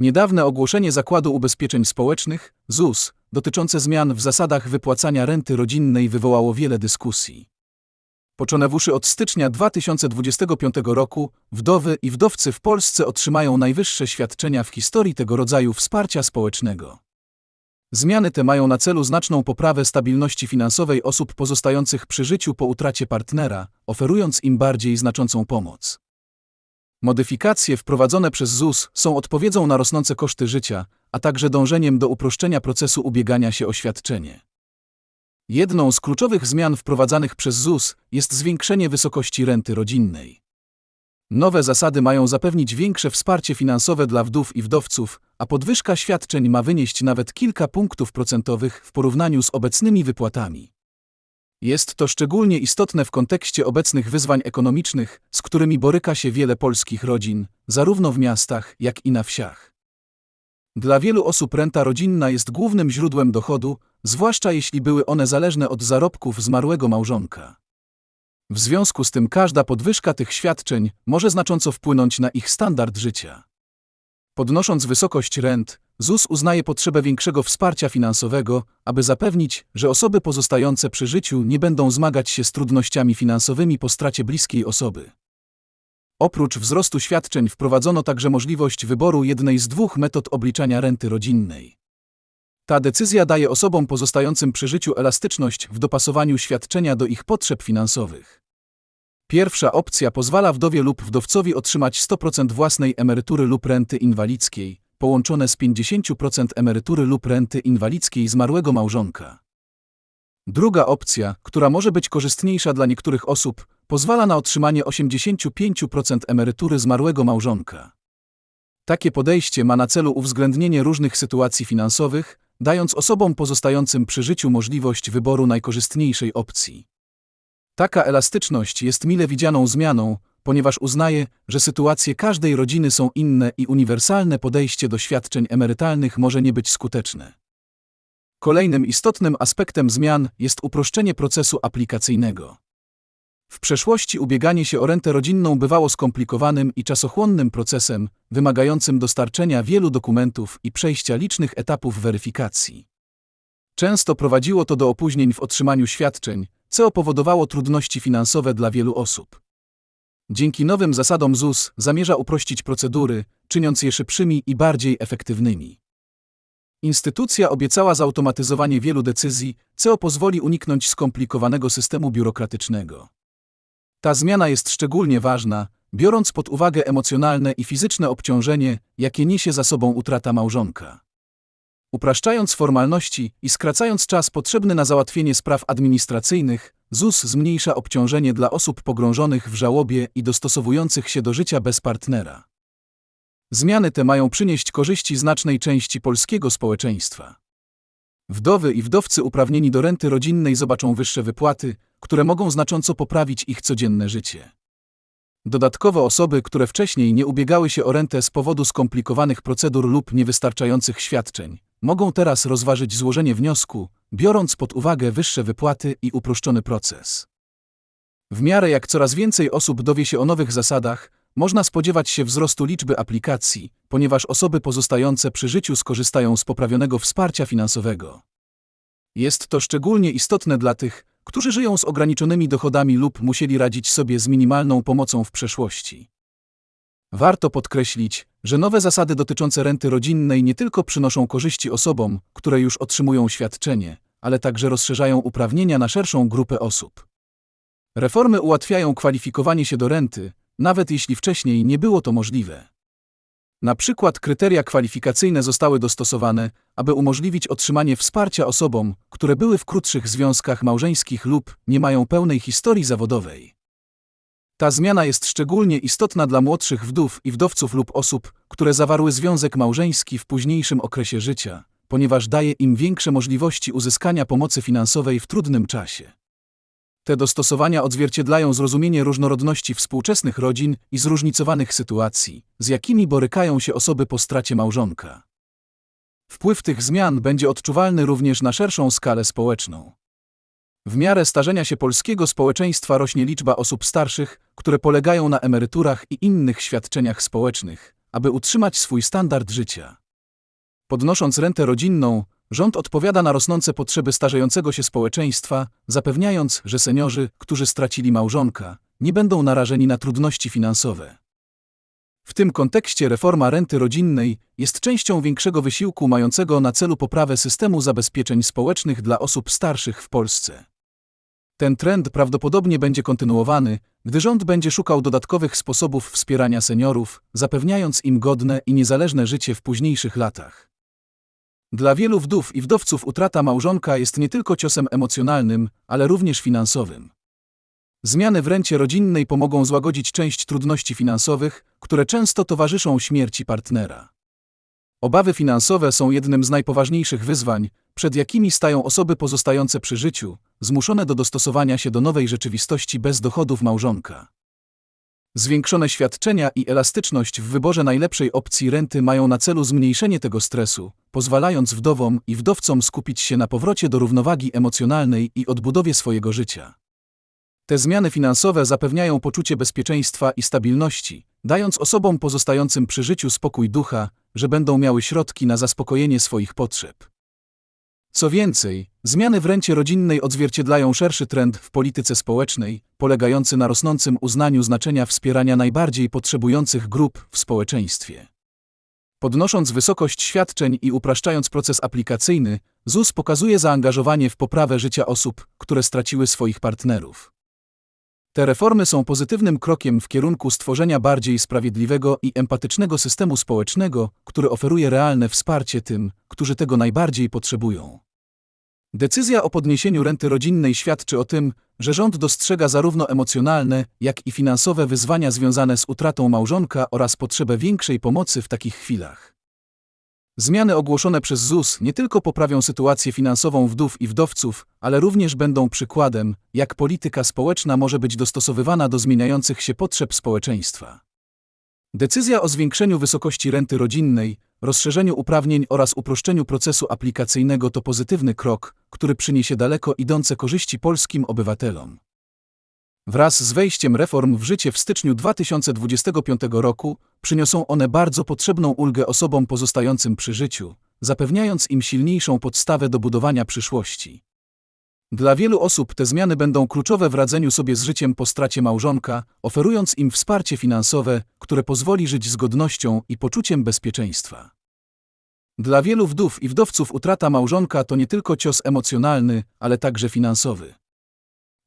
Niedawne ogłoszenie Zakładu Ubezpieczeń Społecznych, ZUS, dotyczące zmian w zasadach wypłacania renty rodzinnej wywołało wiele dyskusji. Począwszy od stycznia 2025 roku, wdowy i wdowcy w Polsce otrzymają najwyższe świadczenia w historii tego rodzaju wsparcia społecznego. Zmiany te mają na celu znaczną poprawę stabilności finansowej osób pozostających przy życiu po utracie partnera, oferując im bardziej znaczącą pomoc. Modyfikacje wprowadzone przez ZUS są odpowiedzią na rosnące koszty życia, a także dążeniem do uproszczenia procesu ubiegania się o świadczenie. Jedną z kluczowych zmian wprowadzanych przez ZUS jest zwiększenie wysokości renty rodzinnej. Nowe zasady mają zapewnić większe wsparcie finansowe dla wdów i wdowców, a podwyżka świadczeń ma wynieść nawet kilka punktów procentowych w porównaniu z obecnymi wypłatami. Jest to szczególnie istotne w kontekście obecnych wyzwań ekonomicznych, z którymi boryka się wiele polskich rodzin, zarówno w miastach, jak i na wsiach. Dla wielu osób renta rodzinna jest głównym źródłem dochodu, zwłaszcza jeśli były one zależne od zarobków zmarłego małżonka. W związku z tym każda podwyżka tych świadczeń może znacząco wpłynąć na ich standard życia. Podnosząc wysokość rent, ZUS uznaje potrzebę większego wsparcia finansowego, aby zapewnić, że osoby pozostające przy życiu nie będą zmagać się z trudnościami finansowymi po stracie bliskiej osoby. Oprócz wzrostu świadczeń wprowadzono także możliwość wyboru jednej z dwóch metod obliczania renty rodzinnej. Ta decyzja daje osobom pozostającym przy życiu elastyczność w dopasowaniu świadczenia do ich potrzeb finansowych. Pierwsza opcja pozwala wdowie lub wdowcowi otrzymać 100% własnej emerytury lub renty inwalidzkiej, połączone z 50% emerytury lub renty inwalidzkiej zmarłego małżonka. Druga opcja, która może być korzystniejsza dla niektórych osób, pozwala na otrzymanie 85% emerytury zmarłego małżonka. Takie podejście ma na celu uwzględnienie różnych sytuacji finansowych, dając osobom pozostającym przy życiu możliwość wyboru najkorzystniejszej opcji. Taka elastyczność jest mile widzianą zmianą, ponieważ uznaje, że sytuacje każdej rodziny są inne i uniwersalne podejście do świadczeń emerytalnych może nie być skuteczne. Kolejnym istotnym aspektem zmian jest uproszczenie procesu aplikacyjnego. W przeszłości ubieganie się o rentę rodzinną bywało skomplikowanym i czasochłonnym procesem, wymagającym dostarczenia wielu dokumentów i przejścia licznych etapów weryfikacji. Często prowadziło to do opóźnień w otrzymaniu świadczeń, co powodowało trudności finansowe dla wielu osób. Dzięki nowym zasadom ZUS zamierza uprościć procedury, czyniąc je szybszymi i bardziej efektywnymi. Instytucja obiecała zautomatyzowanie wielu decyzji, co pozwoli uniknąć skomplikowanego systemu biurokratycznego. Ta zmiana jest szczególnie ważna, biorąc pod uwagę emocjonalne i fizyczne obciążenie, jakie niesie za sobą utrata małżonka. Upraszczając formalności i skracając czas potrzebny na załatwienie spraw administracyjnych, ZUS zmniejsza obciążenie dla osób pogrążonych w żałobie i dostosowujących się do życia bez partnera. Zmiany te mają przynieść korzyści znacznej części polskiego społeczeństwa. Wdowy i wdowcy uprawnieni do renty rodzinnej zobaczą wyższe wypłaty, które mogą znacząco poprawić ich codzienne życie. Dodatkowo osoby, które wcześniej nie ubiegały się o rentę z powodu skomplikowanych procedur lub niewystarczających świadczeń, mogą teraz rozważyć złożenie wniosku, biorąc pod uwagę wyższe wypłaty i uproszczony proces. W miarę jak coraz więcej osób dowie się o nowych zasadach, można spodziewać się wzrostu liczby aplikacji, ponieważ osoby pozostające przy życiu skorzystają z poprawionego wsparcia finansowego. Jest to szczególnie istotne dla tych, którzy żyją z ograniczonymi dochodami lub musieli radzić sobie z minimalną pomocą w przeszłości. Warto podkreślić, że nowe zasady dotyczące renty rodzinnej nie tylko przynoszą korzyści osobom, które już otrzymują świadczenie, ale także rozszerzają uprawnienia na szerszą grupę osób. Reformy ułatwiają kwalifikowanie się do renty, nawet jeśli wcześniej nie było to możliwe. Na przykład kryteria kwalifikacyjne zostały dostosowane, aby umożliwić otrzymanie wsparcia osobom, które były w krótszych związkach małżeńskich lub nie mają pełnej historii zawodowej. Ta zmiana jest szczególnie istotna dla młodszych wdów i wdowców lub osób, które zawarły związek małżeński w późniejszym okresie życia, ponieważ daje im większe możliwości uzyskania pomocy finansowej w trudnym czasie. Te dostosowania odzwierciedlają zrozumienie różnorodności współczesnych rodzin i zróżnicowanych sytuacji, z jakimi borykają się osoby po stracie małżonka. Wpływ tych zmian będzie odczuwalny również na szerszą skalę społeczną. W miarę starzenia się polskiego społeczeństwa rośnie liczba osób starszych, które polegają na emeryturach i innych świadczeniach społecznych, aby utrzymać swój standard życia. Podnosząc rentę rodzinną, rząd odpowiada na rosnące potrzeby starzejącego się społeczeństwa, zapewniając, że seniorzy, którzy stracili małżonka, nie będą narażeni na trudności finansowe. W tym kontekście reforma renty rodzinnej jest częścią większego wysiłku mającego na celu poprawę systemu zabezpieczeń społecznych dla osób starszych w Polsce. Ten trend prawdopodobnie będzie kontynuowany, gdy rząd będzie szukał dodatkowych sposobów wspierania seniorów, zapewniając im godne i niezależne życie w późniejszych latach. Dla wielu wdów i wdowców utrata małżonka jest nie tylko ciosem emocjonalnym, ale również finansowym. Zmiany w rencie rodzinnej pomogą złagodzić część trudności finansowych, które często towarzyszą śmierci partnera. Obawy finansowe są jednym z najpoważniejszych wyzwań, przed jakimi stają osoby pozostające przy życiu, zmuszone do dostosowania się do nowej rzeczywistości bez dochodów małżonka. Zwiększone świadczenia i elastyczność w wyborze najlepszej opcji renty mają na celu zmniejszenie tego stresu, pozwalając wdowom i wdowcom skupić się na powrocie do równowagi emocjonalnej i odbudowie swojego życia. Te zmiany finansowe zapewniają poczucie bezpieczeństwa i stabilności, dając osobom pozostającym przy życiu spokój ducha, że będą miały środki na zaspokojenie swoich potrzeb. Co więcej, zmiany w rencie rodzinnej odzwierciedlają szerszy trend w polityce społecznej, polegający na rosnącym uznaniu znaczenia wspierania najbardziej potrzebujących grup w społeczeństwie. Podnosząc wysokość świadczeń i upraszczając proces aplikacyjny, ZUS pokazuje zaangażowanie w poprawę życia osób, które straciły swoich partnerów. Te reformy są pozytywnym krokiem w kierunku stworzenia bardziej sprawiedliwego i empatycznego systemu społecznego, który oferuje realne wsparcie tym, którzy tego najbardziej potrzebują. Decyzja o podniesieniu renty rodzinnej świadczy o tym, że rząd dostrzega zarówno emocjonalne, jak i finansowe wyzwania związane z utratą małżonka oraz potrzebę większej pomocy w takich chwilach. Zmiany ogłoszone przez ZUS nie tylko poprawią sytuację finansową wdów i wdowców, ale również będą przykładem, jak polityka społeczna może być dostosowywana do zmieniających się potrzeb społeczeństwa. Decyzja o zwiększeniu wysokości renty rodzinnej, rozszerzeniu uprawnień oraz uproszczeniu procesu aplikacyjnego to pozytywny krok, który przyniesie daleko idące korzyści polskim obywatelom. Wraz z wejściem reform w życie w styczniu 2025 roku przyniosą one bardzo potrzebną ulgę osobom pozostającym przy życiu, zapewniając im silniejszą podstawę do budowania przyszłości. Dla wielu osób te zmiany będą kluczowe w radzeniu sobie z życiem po stracie małżonka, oferując im wsparcie finansowe, które pozwoli żyć z godnością i poczuciem bezpieczeństwa. Dla wielu wdów i wdowców utrata małżonka to nie tylko cios emocjonalny, ale także finansowy.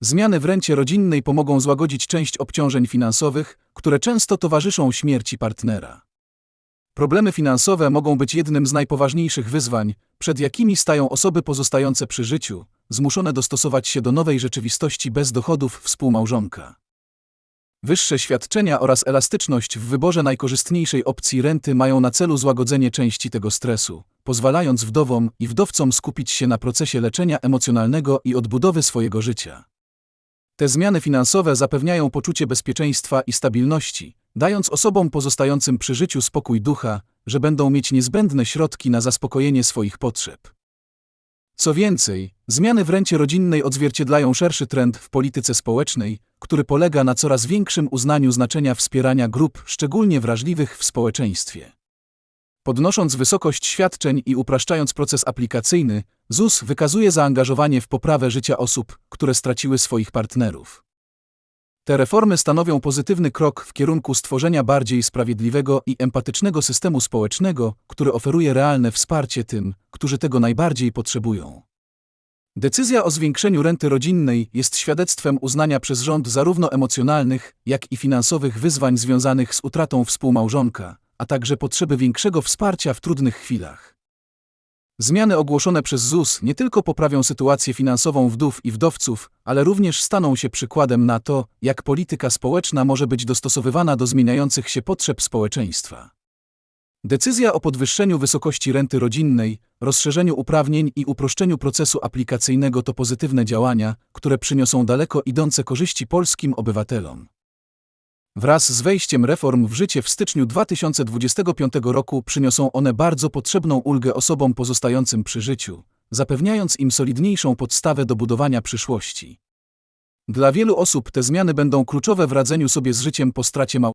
Zmiany w rencie rodzinnej pomogą złagodzić część obciążeń finansowych, które często towarzyszą śmierci partnera. Problemy finansowe mogą być jednym z najpoważniejszych wyzwań, przed jakimi stają osoby pozostające przy życiu, zmuszone dostosować się do nowej rzeczywistości bez dochodów współmałżonka. Wyższe świadczenia oraz elastyczność w wyborze najkorzystniejszej opcji renty mają na celu złagodzenie części tego stresu, pozwalając wdowom i wdowcom skupić się na procesie leczenia emocjonalnego i odbudowy swojego życia. Te zmiany finansowe zapewniają poczucie bezpieczeństwa i stabilności, dając osobom pozostającym przy życiu spokój ducha, że będą mieć niezbędne środki na zaspokojenie swoich potrzeb. Co więcej, zmiany w rencie rodzinnej odzwierciedlają szerszy trend w polityce społecznej, który polega na coraz większym uznaniu znaczenia wspierania grup szczególnie wrażliwych w społeczeństwie. Podnosząc wysokość świadczeń i upraszczając proces aplikacyjny, ZUS wykazuje zaangażowanie w poprawę życia osób, które straciły swoich partnerów. Te reformy stanowią pozytywny krok w kierunku stworzenia bardziej sprawiedliwego i empatycznego systemu społecznego, który oferuje realne wsparcie tym, którzy tego najbardziej potrzebują. Decyzja o zwiększeniu renty rodzinnej jest świadectwem uznania przez rząd zarówno emocjonalnych, jak i finansowych wyzwań związanych z utratą współmałżonka, a także potrzeby większego wsparcia w trudnych chwilach. Zmiany ogłoszone przez ZUS nie tylko poprawią sytuację finansową wdów i wdowców, ale również staną się przykładem na to, jak polityka społeczna może być dostosowywana do zmieniających się potrzeb społeczeństwa. Decyzja o podwyższeniu wysokości renty rodzinnej, rozszerzeniu uprawnień i uproszczeniu procesu aplikacyjnego to pozytywne działania, które przyniosą daleko idące korzyści polskim obywatelom. Wraz z wejściem reform w życie w styczniu 2025 roku przyniosą one bardzo potrzebną ulgę osobom pozostającym przy życiu, zapewniając im solidniejszą podstawę do budowania przyszłości. Dla wielu osób te zmiany będą kluczowe w radzeniu sobie z życiem po stracie mał